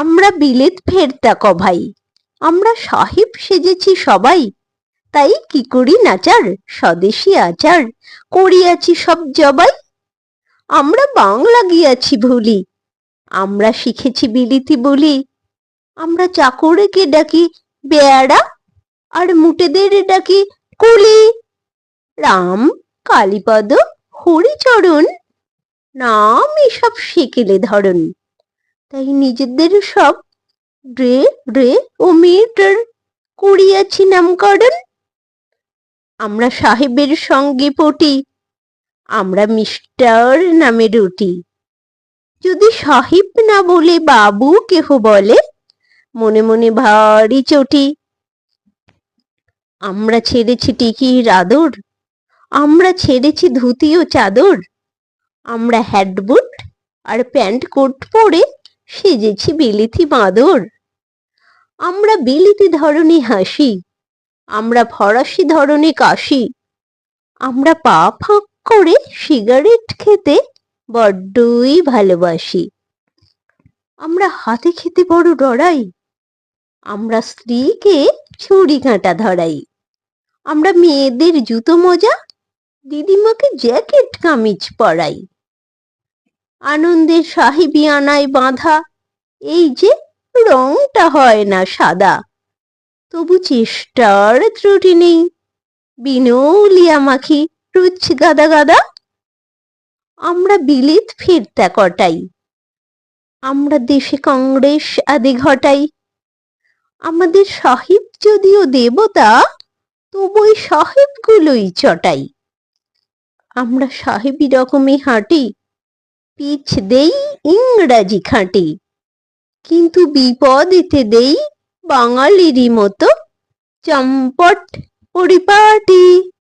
আমরা বিলেত ফেরতা কভাই আমরা সাহেব সেজেছি সবাই। তাই কি করি নাচার স্বদেশী আচার করিয়াছি সব জবাই। আমরা বাংলা গিয়াছি ভুলি। আমরা শিখেছি বিলিতি বলি। আমরা চাকরকে ডাকি বেয়ারা আর মুটেদের ডাকি কুলি। রাম, কালীপদ, হরিচরণ, নাম এসব সেকেলে ধরন তাই নিজেদের সব রে রে ও মিটার করিয়াছি নামকরণ। আমরা সাহেবের সঙ্গে পটি, আমরা মিস্টার নামে রুটি যদি সাহেব না বলে বাবু কেহ বলে? মনে মনে ভারী চটি। আমরা ছেড়েছি টিকির আদর, আমরা ছেড়েছি ধুতি ও চাদর। আমরা হ্যাডবুট আর প্যান্ট কোট পরে সেজেছি বিলিতি বাঁদর। আমরা বিলিতি ধরনী হাসি, আমরা ফরাসি ধরনে কাশি, আমরা পা ফাঁক করে সিগারেট খেতে বড্ডই ভালোবাসি। আমরা হাতে খেতে বড় ডরাই আমরা স্ত্রীকে ছুরি কাঁটা ধরাই, আমরা মেয়েদের জুতো মোজা, দিদিমাকে জ্যাকেট কামিজ পরাই। আনন্দের সাহেবিয়ানায় বাঁধা, এই যে রংটা হয় না সাদা। তবু চেষ্টার ত্রুটি নেই। বিনৌলিয়া মাখি রুচ গাদা গাদা। আমরা বিলিত ফিরতা কটাই। আমরা দেশে কংগ্রেস আদি ঘটাই। আমাদের সাহেব যদিও দেবতা তবু ওই সাহেবগুলোই চটাই। আমরা সাহেবি রকমই হাঁটি পিছ দেই ইংরাজি খাঁটি। কিন্তু বিপদ এতে দেই বাঙালিরই মতো চম্পট পরিপাটি।